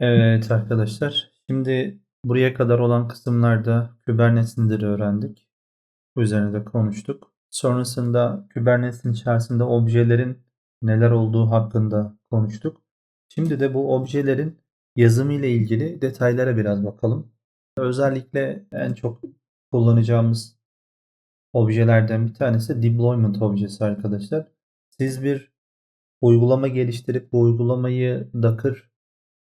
Evet arkadaşlar, şimdi buraya kadar olan kısımlarda Kubernetes nedir öğrendik. Üzerine de konuştuk. Sonrasında Kubernetes'in içerisinde objelerin neler olduğu hakkında konuştuk. Şimdi de bu objelerin yazımı ile ilgili detaylara biraz bakalım. Özellikle en çok kullanacağımız objelerden bir tanesi deployment objesi arkadaşlar. Siz bir uygulama geliştirip bu uygulamayı Docker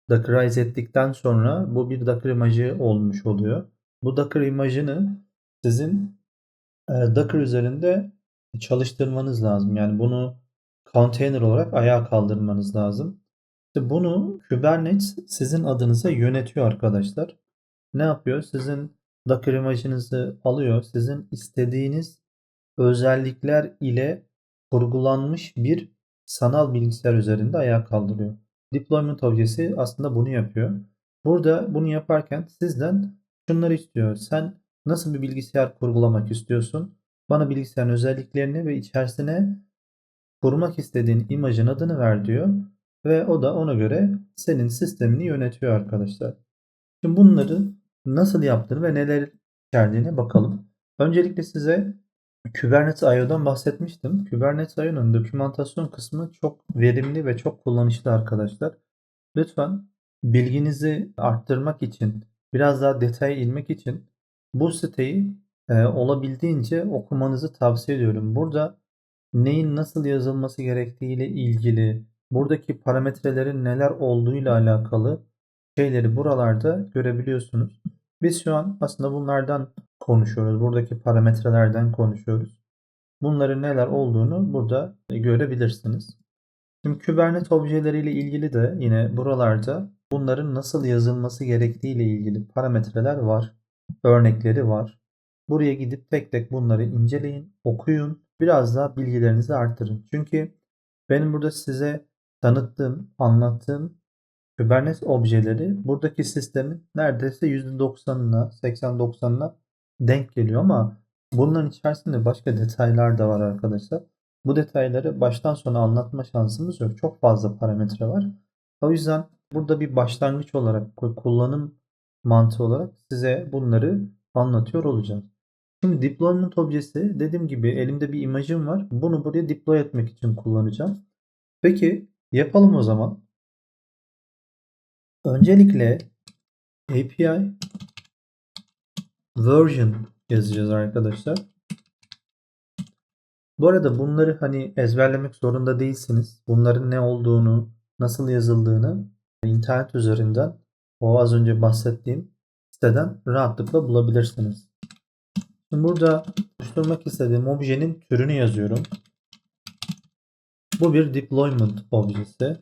Dockerize ettikten sonra bu bir Docker imajı olmuş oluyor. Bu Docker imajını sizin e, Docker üzerinde çalıştırmanız lazım. Yani bunu container olarak ayağa kaldırmanız lazım. İşte bunu Kubernetes sizin adınıza yönetiyor arkadaşlar. Ne yapıyor? Sizin Docker imajınızı alıyor. Sizin istediğiniz özellikler ile kurgulanmış bir sanal bilgisayar üzerinde ayağa kaldırıyor. Deployment objesi aslında bunu yapıyor. Burada bunu yaparken sizden şunları istiyor. Sen nasıl bir bilgisayar kurgulamak istiyorsun? Bana bilgisayarın özelliklerini ve içerisine kurmak istediğin imajın adını ver diyor. Ve o da ona göre senin sistemini yönetiyor arkadaşlar. Şimdi bunları nasıl yaptığını ve neler içerdiğine bakalım. Öncelikle size Kubernetes IO'dan bahsetmiştim. Kubernetes IO'nun dokümantasyon kısmı çok verimli ve çok kullanışlı arkadaşlar. Lütfen bilginizi arttırmak için, biraz daha detaya inmek için bu siteyi e, olabildiğince okumanızı tavsiye ediyorum. Burada neyin nasıl yazılması gerektiği ile ilgili, buradaki parametrelerin neler olduğuyla alakalı şeyleri buralarda görebiliyorsunuz. Biz şu an aslında bunlardan konuşuyoruz. Buradaki parametrelerden konuşuyoruz. Bunların neler olduğunu burada görebilirsiniz. Şimdi Kubernetes objeleriyle ilgili de yine buralarda bunların nasıl yazılması gerektiği ile ilgili parametreler var. Örnekleri var. Buraya gidip tek tek bunları inceleyin, okuyun. Biraz daha bilgilerinizi arttırın. Çünkü benim burada size tanıttığım, anlattığım Kubernetes objeleri buradaki sistemin neredeyse %90'ına, 80-90'ına denk geliyor ama bunların içerisinde başka detaylar da var arkadaşlar. Bu detayları baştan sona anlatma şansımız yok. Çok fazla parametre var. O yüzden burada bir başlangıç olarak kullanım mantığı olarak size bunları anlatıyor olacağım. Şimdi deployment objesi dediğim gibi elimde bir imajım var. Bunu buraya deploy etmek için kullanacağım. Peki yapalım o zaman. Öncelikle API version yazacağız arkadaşlar. Bu arada bunları hani ezberlemek zorunda değilsiniz. Bunların ne olduğunu, nasıl yazıldığını internet üzerinden o az önce bahsettiğim siteden rahatlıkla bulabilirsiniz. Şimdi burada oluşturmak istediğim objenin türünü yazıyorum. Bu bir deployment objesi.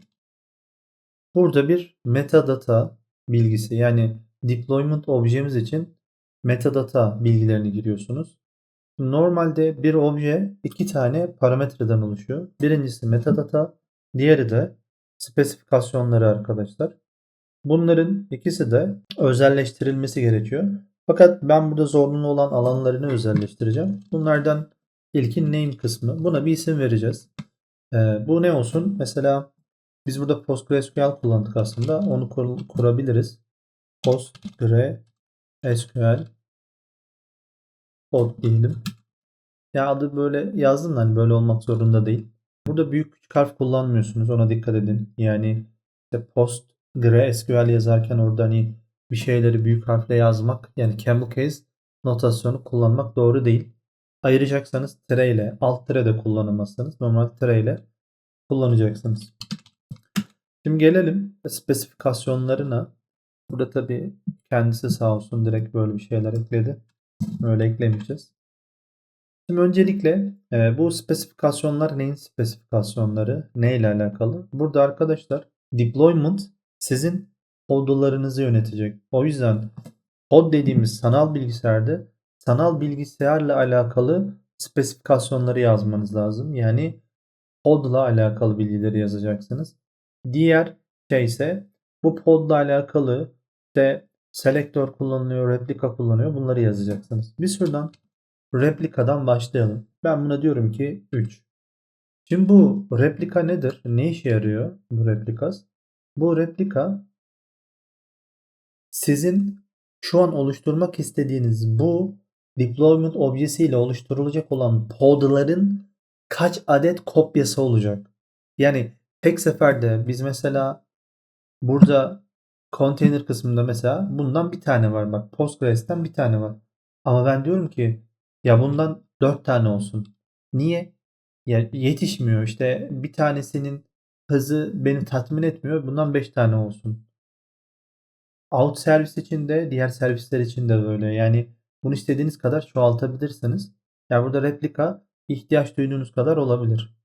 Burada bir metadata bilgisi yani deployment objemiz için metadata bilgilerini giriyorsunuz. Normalde bir obje iki tane parametreden oluşuyor. Birincisi metadata, diğeri de spesifikasyonları arkadaşlar. Bunların ikisi de özelleştirilmesi gerekiyor. Fakat ben burada zorunlu olan alanlarını özelleştireceğim. Bunlardan ilkin name kısmı. Buna bir isim vereceğiz. Ee, bu ne olsun? Mesela biz burada PostgreSQL kullandık aslında. Onu kur kurabiliriz. PostgreSQL pod diyelim. Ya adı böyle yazdım hani böyle olmak zorunda değil. Burada büyük küçük harf kullanmıyorsunuz. Ona dikkat edin. Yani işte PostgreSQL yazarken orada hani bir şeyleri büyük harfle yazmak yani camel case notasyonu kullanmak doğru değil. Ayıracaksanız tire ile alt tire de kullanamazsınız. Normal tire ile kullanacaksınız. Şimdi gelelim spesifikasyonlarına. Burada tabi kendisi sağ olsun direkt böyle bir şeyler ekledi. Böyle eklemişiz. Şimdi öncelikle e, bu spesifikasyonlar neyin spesifikasyonları? Ne ile alakalı? Burada arkadaşlar deployment sizin odalarınızı yönetecek. O yüzden pod dediğimiz sanal bilgisayarda sanal bilgisayarla alakalı spesifikasyonları yazmanız lazım. Yani podla alakalı bilgileri yazacaksınız. Diğer şey ise bu podla alakalı işte selektör kullanılıyor, replika kullanıyor. Bunları yazacaksınız. Bir şuradan replikadan başlayalım. Ben buna diyorum ki 3. Şimdi bu replika nedir? Ne işe yarıyor bu replikas? Bu replika sizin şu an oluşturmak istediğiniz bu deployment objesiyle oluşturulacak olan podların kaç adet kopyası olacak? Yani tek seferde biz mesela burada container kısmında mesela bundan bir tane var bak Postgres'ten bir tane var. Ama ben diyorum ki ya bundan 4 tane olsun. Niye? Ya yetişmiyor işte bir tanesinin hızı beni tatmin etmiyor. Bundan 5 tane olsun. Out servis için de diğer servisler için de böyle. Yani bunu istediğiniz kadar çoğaltabilirsiniz. Yani burada replika ihtiyaç duyduğunuz kadar olabilir.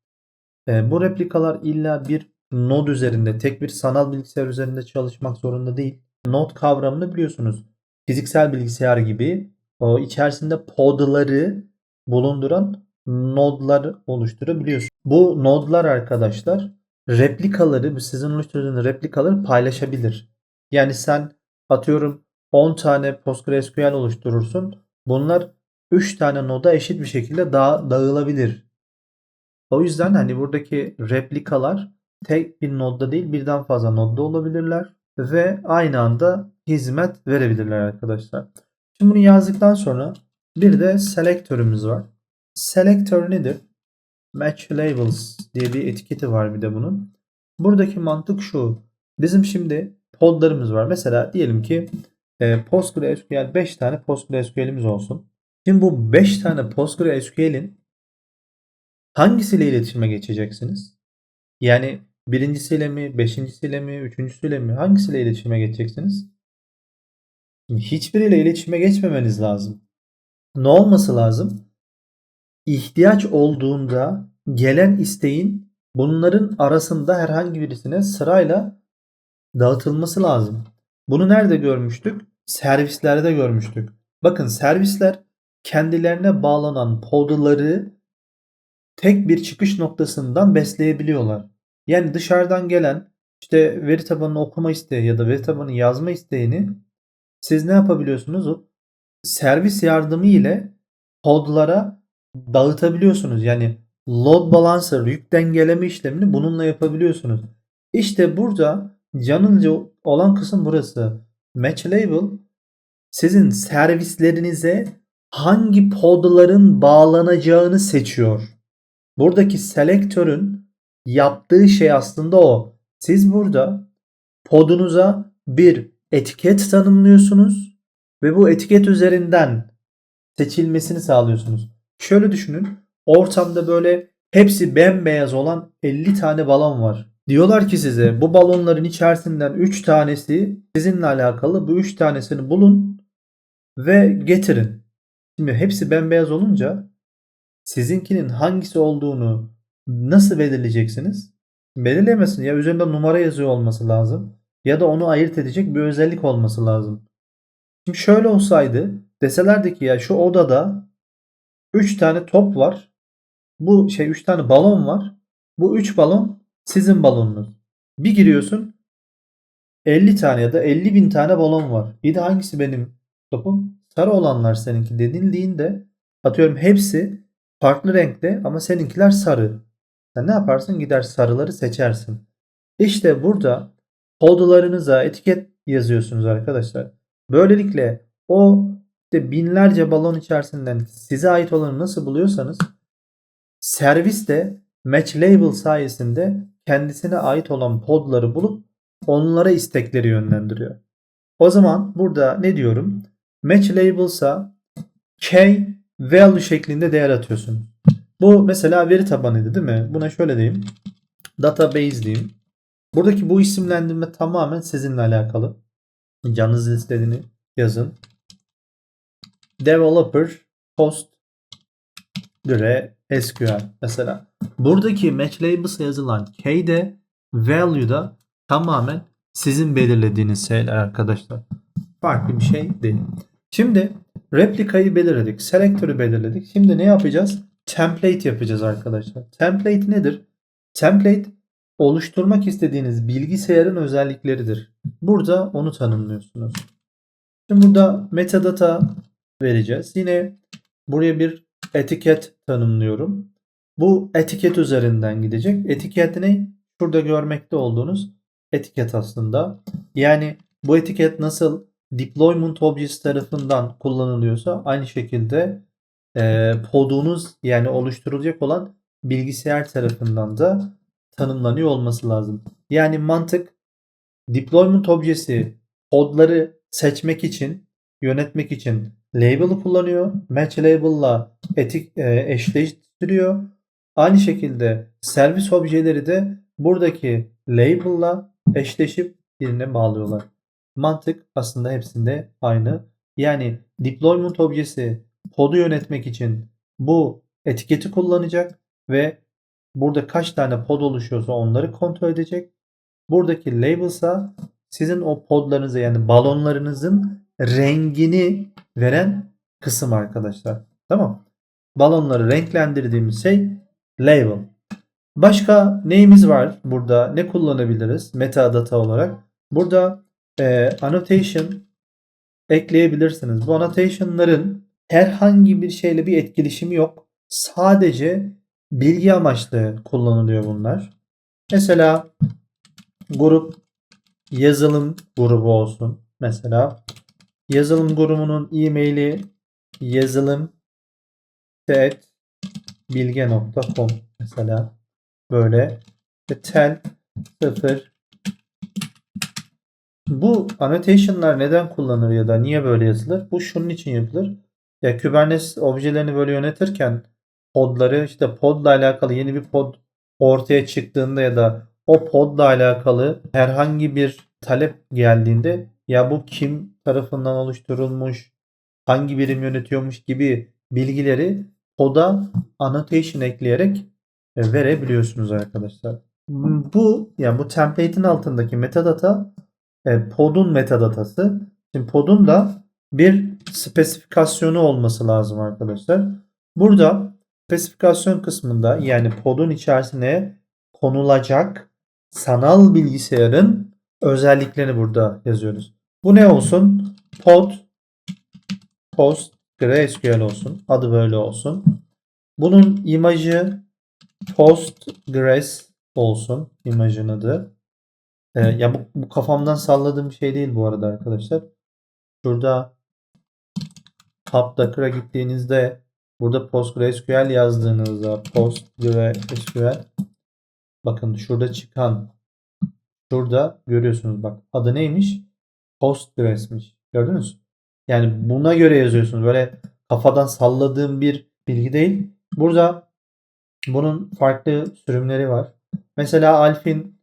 E, bu replikalar illa bir node üzerinde, tek bir sanal bilgisayar üzerinde çalışmak zorunda değil. Node kavramını biliyorsunuz. Fiziksel bilgisayar gibi o içerisinde podları bulunduran nodlar oluşturabiliyorsunuz. Bu nodlar arkadaşlar replikaları, sizin oluşturduğunuz replikaları paylaşabilir. Yani sen atıyorum 10 tane PostgreSQL oluşturursun. Bunlar 3 tane noda eşit bir şekilde da dağılabilir. O yüzden hani buradaki replikalar tek bir nodda değil birden fazla nodda olabilirler ve aynı anda hizmet verebilirler arkadaşlar. Şimdi bunu yazdıktan sonra bir de selektörümüz var. Selektör nedir? Match Labels diye bir etiketi var bir de bunun. Buradaki mantık şu. Bizim şimdi podlarımız var. Mesela diyelim ki e, PostgreSQL 5 tane PostgreSQL'imiz olsun. Şimdi bu 5 tane PostgreSQL'in hangisiyle iletişime geçeceksiniz? Yani birincisiyle mi, beşincisiyle mi, üçüncüsüyle mi? Hangisiyle iletişime geçeceksiniz? Hiçbiriyle iletişime geçmemeniz lazım. Ne olması lazım? İhtiyaç olduğunda gelen isteğin bunların arasında herhangi birisine sırayla dağıtılması lazım. Bunu nerede görmüştük? Servislerde görmüştük. Bakın servisler kendilerine bağlanan podları tek bir çıkış noktasından besleyebiliyorlar. Yani dışarıdan gelen işte veri tabanını okuma isteği ya da veri tabanını yazma isteğini siz ne yapabiliyorsunuz? Servis yardımı ile podlara dağıtabiliyorsunuz. Yani load balancer yük dengeleme işlemini bununla yapabiliyorsunuz. İşte burada canınca olan kısım burası. Match label sizin servislerinize hangi podların bağlanacağını seçiyor. Buradaki selektörün yaptığı şey aslında o. Siz burada podunuza bir etiket tanımlıyorsunuz ve bu etiket üzerinden seçilmesini sağlıyorsunuz. Şöyle düşünün. Ortamda böyle hepsi bembeyaz olan 50 tane balon var. Diyorlar ki size bu balonların içerisinden 3 tanesi sizinle alakalı. Bu 3 tanesini bulun ve getirin. Şimdi hepsi bembeyaz olunca sizinkinin hangisi olduğunu nasıl belirleyeceksiniz? Belirleyemezsin. Ya üzerinde numara yazıyor olması lazım ya da onu ayırt edecek bir özellik olması lazım. Şimdi şöyle olsaydı deselerdi ki ya şu odada 3 tane top var. Bu şey 3 tane balon var. Bu 3 balon sizin balonunuz. Bir giriyorsun 50 tane ya da 50 bin tane balon var. Bir de hangisi benim topum? Sarı olanlar seninki denildiğinde atıyorum hepsi farklı renkte ama seninkiler sarı. Sen ne yaparsın? Gider sarıları seçersin. İşte burada kodlarınıza etiket yazıyorsunuz arkadaşlar. Böylelikle o işte binlerce balon içerisinden size ait olanı nasıl buluyorsanız servis de match label sayesinde kendisine ait olan podları bulup onlara istekleri yönlendiriyor. O zaman burada ne diyorum? Match label'sa k value şeklinde değer atıyorsun. Bu mesela veri tabanıydı değil mi? Buna şöyle diyeyim. Database diyeyim. Buradaki bu isimlendirme tamamen sizinle alakalı. Canınız istediğini yazın. Developer post SQL mesela. Buradaki match labels yazılan key'de value'da tamamen sizin belirlediğiniz şeyler arkadaşlar. Farklı bir şey değil. Şimdi replikayı belirledik. Selektörü belirledik. Şimdi ne yapacağız? Template yapacağız arkadaşlar. Template nedir? Template oluşturmak istediğiniz bilgisayarın özellikleridir. Burada onu tanımlıyorsunuz. Şimdi burada metadata vereceğiz. Yine buraya bir etiket tanımlıyorum. Bu etiket üzerinden gidecek. Etiket ne? Şurada görmekte olduğunuz etiket aslında. Yani bu etiket nasıl deployment objesi tarafından kullanılıyorsa aynı şekilde e, podunuz yani oluşturulacak olan bilgisayar tarafından da tanımlanıyor olması lazım. Yani mantık deployment objesi podları seçmek için, yönetmek için label'ı kullanıyor. Match label'la etik e, eşleştiriyor. Aynı şekilde servis objeleri de buradaki label'la eşleşip birine bağlıyorlar. Mantık aslında hepsinde aynı. Yani deployment objesi podu yönetmek için bu etiketi kullanacak ve burada kaç tane pod oluşuyorsa onları kontrol edecek. Buradaki label'sa sizin o podlarınıza yani balonlarınızın rengini veren kısım arkadaşlar. Tamam. Balonları renklendirdiğimiz şey label. Başka neyimiz var burada? Ne kullanabiliriz metadata olarak? Burada e, annotation ekleyebilirsiniz. Bu annotation'ların herhangi bir şeyle bir etkileşimi yok. Sadece bilgi amaçlı kullanılıyor bunlar. Mesela grup yazılım grubu olsun. Mesela yazılım grubunun e-maili yazılım bilge.com mesela böyle tel 0 bu annotation'lar neden kullanılır ya da niye böyle yazılır? Bu şunun için yapılır. Ya Kubernetes objelerini böyle yönetirken podları işte podla alakalı yeni bir pod ortaya çıktığında ya da o podla alakalı herhangi bir talep geldiğinde ya bu kim tarafından oluşturulmuş, hangi birim yönetiyormuş gibi bilgileri poda annotation ekleyerek e, verebiliyorsunuz arkadaşlar. Bu yani bu template'in altındaki metadata e, podun metadatası. Şimdi podun da bir spesifikasyonu olması lazım arkadaşlar. Burada spesifikasyon kısmında yani podun içerisine konulacak sanal bilgisayarın özelliklerini burada yazıyoruz. Bu ne olsun? Pod post GraSQL olsun. Adı böyle olsun. Bunun imajı Postgres olsun. imajın adı. Ee, ya bu, bu kafamdan salladığım bir şey değil bu arada arkadaşlar. Şurada TabDocker'a gittiğinizde burada PostgreSQL yazdığınızda PostgreSQL bakın şurada çıkan şurada görüyorsunuz bak adı neymiş? Postgres'miş. Gördünüz? Yani buna göre yazıyorsunuz. Böyle kafadan salladığım bir bilgi değil. Burada bunun farklı sürümleri var. Mesela Alf'in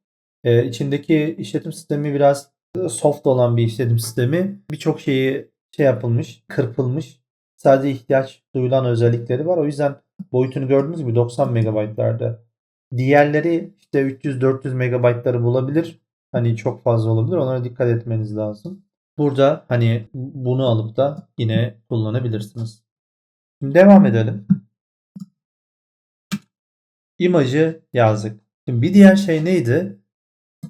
e, içindeki işletim sistemi biraz soft olan bir işletim sistemi. Birçok şeyi şey yapılmış, kırpılmış. Sadece ihtiyaç duyulan özellikleri var. O yüzden boyutunu gördüğünüz gibi 90 megabaytlarda. Diğerleri işte 300-400 megabaytları bulabilir. Hani çok fazla olabilir. Onlara dikkat etmeniz lazım. Burada hani bunu alıp da yine kullanabilirsiniz. Şimdi devam edelim. İmajı yazdık. Şimdi bir diğer şey neydi?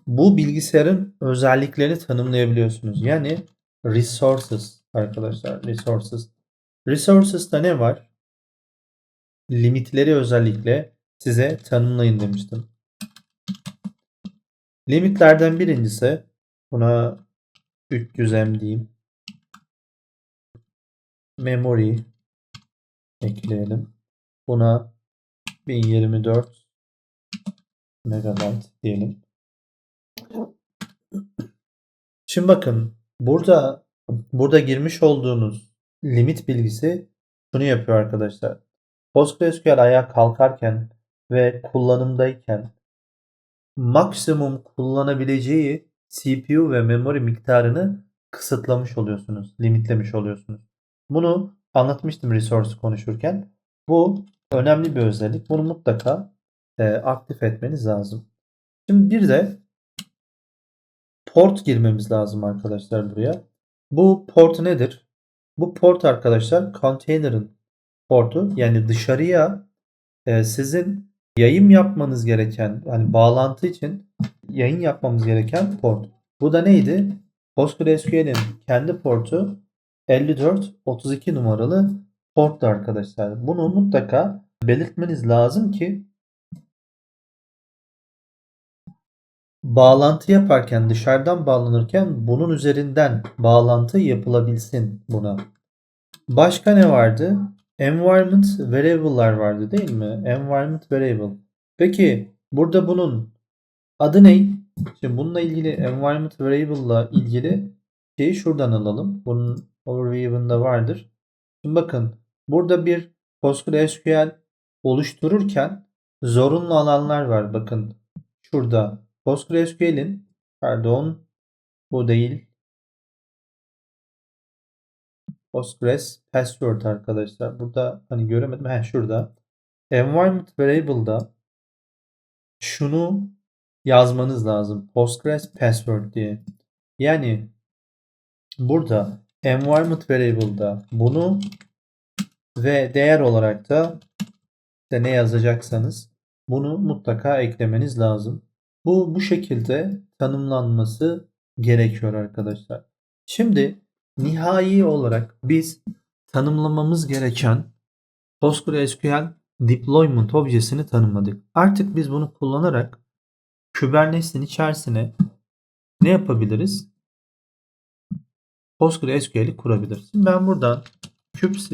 Bu bilgisayarın özelliklerini tanımlayabiliyorsunuz. Yani resources arkadaşlar. Resources. Resources'ta ne var? Limitleri özellikle size tanımlayın demiştim. Limitlerden birincisi buna 300M diyeyim. Memory ekleyelim. Buna 1024 megabayt diyelim. Şimdi bakın burada burada girmiş olduğunuz limit bilgisi şunu yapıyor arkadaşlar. PostgreSQL ayağa kalkarken ve kullanımdayken maksimum kullanabileceği CPU ve memory miktarını kısıtlamış oluyorsunuz, limitlemiş oluyorsunuz. Bunu anlatmıştım resource konuşurken. Bu önemli bir özellik. Bunu mutlaka e, aktif etmeniz lazım. Şimdi bir de port girmemiz lazım arkadaşlar buraya. Bu port nedir? Bu port arkadaşlar container'ın portu yani dışarıya e, sizin yayın yapmanız gereken yani bağlantı için yayın yapmamız gereken port. Bu da neydi? PostgreSQL'in kendi portu 5432 numaralı porttu arkadaşlar. Bunu mutlaka belirtmeniz lazım ki bağlantı yaparken dışarıdan bağlanırken bunun üzerinden bağlantı yapılabilsin buna. Başka ne vardı? Environment variable'lar vardı değil mi? Environment variable. Peki burada bunun adı ne? Şimdi bununla ilgili environment variable'la ilgili şeyi şuradan alalım. Bunun overview'ında vardır. Şimdi bakın burada bir PostgreSQL oluştururken zorunlu alanlar var. Bakın şurada PostgreSQL'in pardon bu değil Postgres password arkadaşlar. Burada hani göremedim. He şurada. Environment variable'da şunu yazmanız lazım. Postgres password diye. Yani burada environment variable'da bunu ve değer olarak da ne yazacaksanız bunu mutlaka eklemeniz lazım. Bu bu şekilde tanımlanması gerekiyor arkadaşlar. Şimdi nihai olarak biz tanımlamamız gereken PostgreSQL deployment objesini tanımladık. Artık biz bunu kullanarak Kubernetes'in içerisine ne yapabiliriz? PostgreSQL'i kurabiliriz. Ben buradan kubectl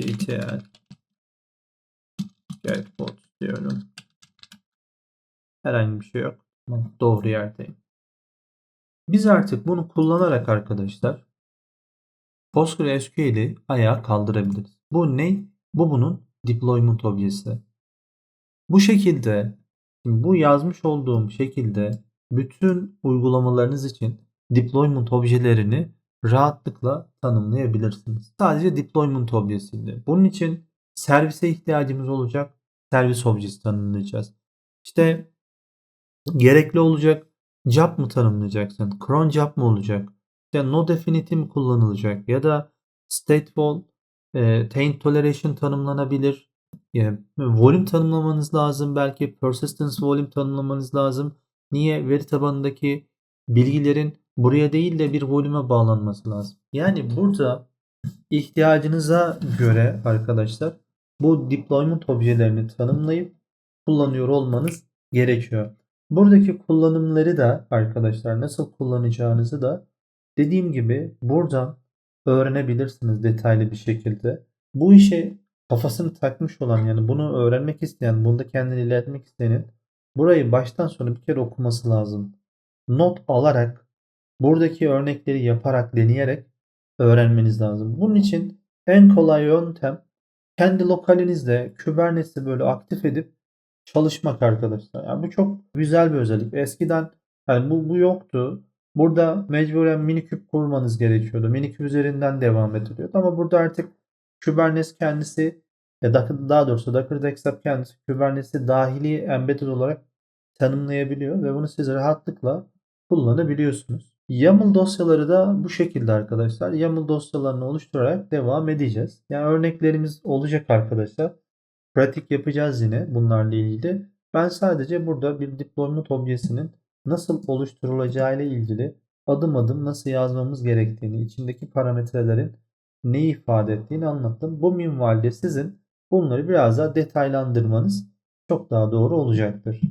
get diyorum. Herhangi bir şey yok. Doğru yerdeyim. Biz artık bunu kullanarak arkadaşlar PostgreSQL'i ayağa kaldırabiliriz. Bu ne? Bu bunun deployment objesi. Bu şekilde bu yazmış olduğum şekilde bütün uygulamalarınız için deployment objelerini rahatlıkla tanımlayabilirsiniz. Sadece deployment objesinde. Bunun için servise ihtiyacımız olacak. Servis objesi tanımlayacağız. İşte gerekli olacak job mı tanımlayacaksın? Cron job mı olacak? İşte no definite mi kullanılacak? Ya da stateful e, taint toleration tanımlanabilir. Yani volume tanımlamanız lazım. Belki persistence volume tanımlamanız lazım. Niye? Veri tabanındaki bilgilerin buraya değil de bir volüme bağlanması lazım. Yani burada ihtiyacınıza göre arkadaşlar bu deployment objelerini tanımlayıp kullanıyor olmanız gerekiyor. Buradaki kullanımları da arkadaşlar nasıl kullanacağınızı da dediğim gibi buradan öğrenebilirsiniz detaylı bir şekilde. Bu işe kafasını takmış olan yani bunu öğrenmek isteyen, bunda kendini ilerletmek isteyenin burayı baştan sona bir kere okuması lazım. Not alarak, buradaki örnekleri yaparak, deneyerek öğrenmeniz lazım. Bunun için en kolay yöntem kendi lokalinizde Kubernetes'i böyle aktif edip çalışmak arkadaşlar. Yani bu çok güzel bir özellik. Eskiden yani bu, bu yoktu. Burada mecburen miniküp kurmanız gerekiyordu. Miniküp üzerinden devam ediliyordu. Ama burada artık Kubernetes kendisi ya da daha doğrusu Docker Desktop kendisi Kubernetes'i dahili embedded olarak tanımlayabiliyor ve bunu siz rahatlıkla kullanabiliyorsunuz. YAML dosyaları da bu şekilde arkadaşlar. YAML dosyalarını oluşturarak devam edeceğiz. Yani örneklerimiz olacak arkadaşlar. Pratik yapacağız yine bunlarla ilgili. Ben sadece burada bir deployment objesinin nasıl oluşturulacağı ile ilgili adım adım nasıl yazmamız gerektiğini, içindeki parametrelerin ne ifade ettiğini anlattım. Bu minvalde sizin bunları biraz daha detaylandırmanız çok daha doğru olacaktır.